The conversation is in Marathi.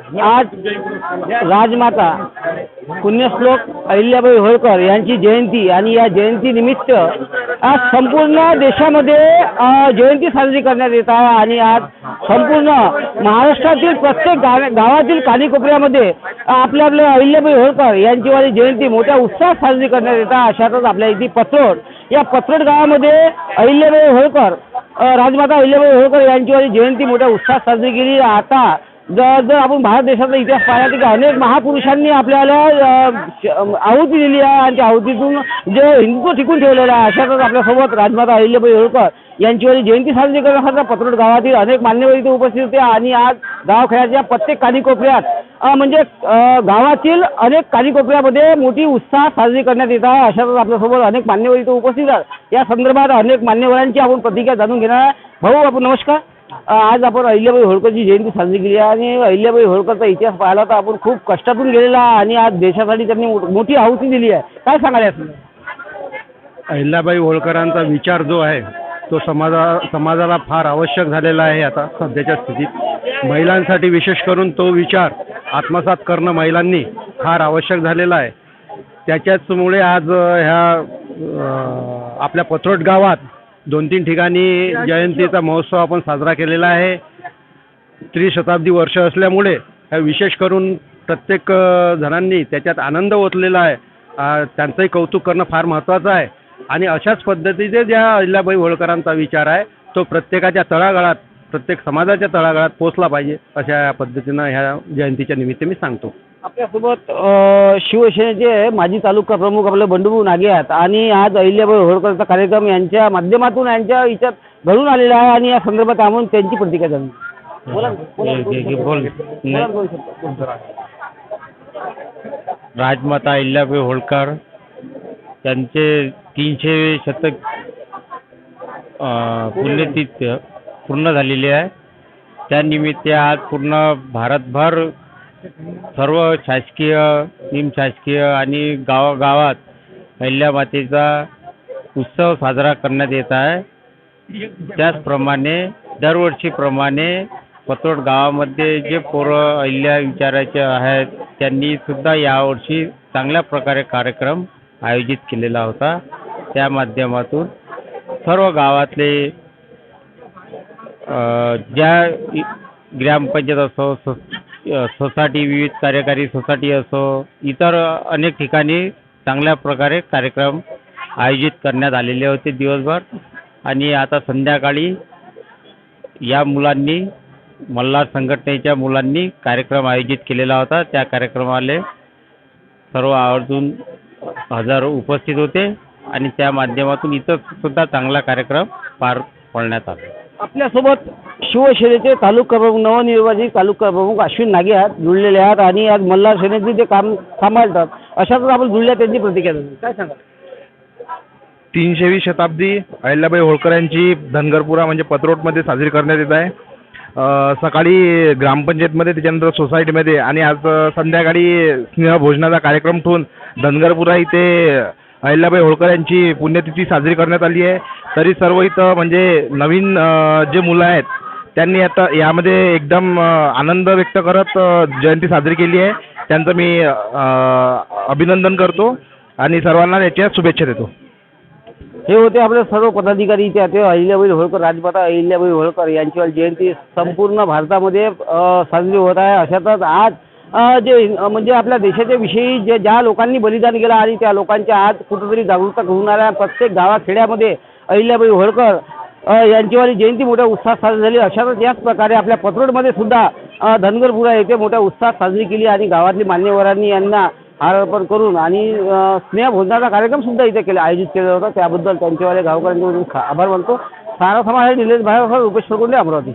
आज राजमाता पुण्यश्लोक अहिल्याबाई होळकर यांची जयंती आणि या जयंतीनिमित्त आज संपूर्ण देशामध्ये जयंती साजरी करण्यात येत आहे आणि आज संपूर्ण महाराष्ट्रातील प्रत्येक गाव गावातील कानीकोपऱ्यामध्ये आपल्या आपल्या अहिल्याबाई होळकर यांची वाली जयंती मोठ्या उत्साहात साजरी करण्यात येत आहे. अशातच आपल्या इथे पत्रोड या पत्रोड गावामध्ये अहिल्याबाई होळकर राजमाता अहिल्याबाई होळकर यांची वाली जयंती मोठ्या उत्साहात साजरी केली आता जर जर आपण भारत देशाचा इतिहास पाहिला तर अनेक महापुरुषांनी आपल्याला आहुती दिली आहे आणि त्या आहुतीतून जे हिंदुत्व टिकून ठेवलेलं आहे अशातच आपल्यासोबत राजमाता अहिल्याबाई होळकर यांची जयंती साजरी करण्यासाठी पत्रोड गावातील अनेक मान्यवर इथे उपस्थित होते आणि आज गावखेड्याच्या प्रत्येक कानीकोपऱ्यात म्हणजे गावातील अनेक कानीकोपऱ्यामध्ये मोठी उत्साह साजरी करण्यात येत आहे अशातच आपल्यासोबत अनेक मान्यवर इथे उपस्थित आहेत. या संदर्भात अनेक मान्यवरांची आपण प्रतिक्रिया जाणून घेणार आहे. भाऊ आपण नमस्कार. आज आपण अहिल्याबाई होळकरची जयंती साजरी केली आहे आणि अहिल्याबाई होळकरचा इतिहास पाहिला तर आपण खूप कष्टातून गेलेला आहे आणि आज देशासाठी त्यांनी मोठी आहुती दिली आहे. काय सांगाल यात अहिल्याबाई होळकरांचा विचार जो आहे तो समाजा समाजाला फार आवश्यक झालेला आहे आता सध्याच्या स्थितीत. महिलांसाठी विशेष करून तो विचार आत्मसात करणं महिलांनी फार आवश्यक झालेला आहे. त्याच्याचमुळे आज अ, ह्या अ, आपल्या पथरोट गावात दोन तीन ठिकाणी जयंतीचा महोत्सव आपण साजरा केलेला आहे. त्रिशताब्दी वर्ष असल्यामुळे विशेष करून प्रत्येक जणांनी त्याच्यात आनंद ओतलेला आहे. त्यांचंही कौतुक करणं फार महत्त्वाचं आहे. आणि अशाच पद्धतीचे ज्या अहिल्याबाई होळकरांचा विचार आहे. तो प्रत्येकाच्या तळागाळात प्रत्येक समाजाच्या तळागाळात पोचला पाहिजे अशा पद्धतीनं ह्या जयंतीच्या निमित्त मी सांगतो आपल्यासोबत शिवसेनेचे माजी तालुका प्रमुख आपले बंडू नागे आहेत आणि आज अहिल्याबाई होळकरचा कार्यक्रम यांच्या माध्यमातून यांच्या याच्यात घडून आलेला आहे आणि या संदर्भात आपण त्यांची प्रतिक्रिया जाणून. बोला बोला. राजमाता अहिल्याबाई होळकर त्यांचे तीनशे शतक पुण्यतिथ्य पूर्ण झालेली आहे. त्यानिमित्त आज पूर्ण भारतभर सर्व शासकीय निमशासकीय आणि गावागावात अहिल्यामातेचा उत्सव साजरा करण्यात येत आहे. त्याचप्रमाणे दरवर्षीप्रमाणे पतोड गावामध्ये जे पोरं अहिल्या विचाराचे आहेत त्यांनी सुद्धा यावर्षी चांगल्या प्रकारे कार्यक्रम आयोजित केलेला होता. त्या माध्यमातून सर्व गावातले ज्या ग्रामपंचायत असो सो सोसायटी विविध कार्यकारी सोसायटी असो इतर अनेक ठिकाणी चांगल्या प्रकारे कार्यक्रम आयोजित करण्यात आलेले होते दिवसभर. आणि आता संध्याकाळी या मुलांनी मल्हार संघटनेच्या मुलांनी कार्यक्रम आयोजित केलेला होता. त्या कार्यक्रमाला सर्व आवर्जून हजार उपस्थित होते आणि त्या माध्यमातून इथं सुद्धा चांगला कार्यक्रम पार पाडण्यात आला. आपल्यासोबत शिवसेनेचे तालुका प्रमुख नवनिर्वाचित तालुका प्रमुख अश्विन नागे आहेत जुळलेले आहेत आणि आज मल्हार सेनेचे ते काम सांभाळतात. अशातच आपण जुळल्या त्यांची प्रतिक्रिया काय सांगा तीनशेवी शताब्दी अहिल्याबाई होळकर यांची धनगरपुरा म्हणजे पत्रोटमध्ये साजरी करण्यात येत आहे. अ, सकाळी ग्रामपंचायतमध्ये त्याच्यानंतर सोसायटीमध्ये आणि आज अ, संध्याकाळी स्नेहभोजनाचा कार्यक्रम ठेवून धनगरपुरा इथे अहिल्याबाई होळकर यांची पुण्यतिथी साजरी करण्यात आली आहे. तरी सर्व इथं म्हणजे नवीन जे मुलं आहेत त्यांनी आता यामध्ये एकदम आनंद व्यक्त करत जयंती साजरी केली आहे. त्यांचं मी अभिनंदन करतो आणि सर्वांना याच्या शुभेच्छा देतो. हे होते आपले सर्व पदाधिकारी इथे ते अहिल्याबाई होळकर राजमाता अहिल्याबाई होळकर यांची जयंती संपूर्ण भारतामध्ये साजरी होत आहे. अशातच आज जे म्हणजे आपल्या देशाच्या विषयी जे ज्या लोकांनी बलिदान केलं आणि त्या लोकांच्या आज कुठंतरी जागरूकता होणाऱ्या प्रत्येक गावात खेड्यामध्ये अहिल्याबाई होळकर यांचीवाली यांची जयंती मोठ्या उत्साहात साजरी झाली. अशातच याच प्रकारे आपल्या पत्रोडमध्ये सुद्धा धनगरपुरा येथे मोठ्या उत्साहात साजरी केली आणि गावातली मान्यवरांनी यांना हार अर्पण करून आणि स्नेहभोजनाचा कार्यक्रम सुद्धा इथे केला आयोजित केला होता. त्याबद्दल त्यांचेवाले गावकऱ्यांचे आभार मानतो. सारा समाज निलेश भाई रुपेश फरकुंडे अमरावती.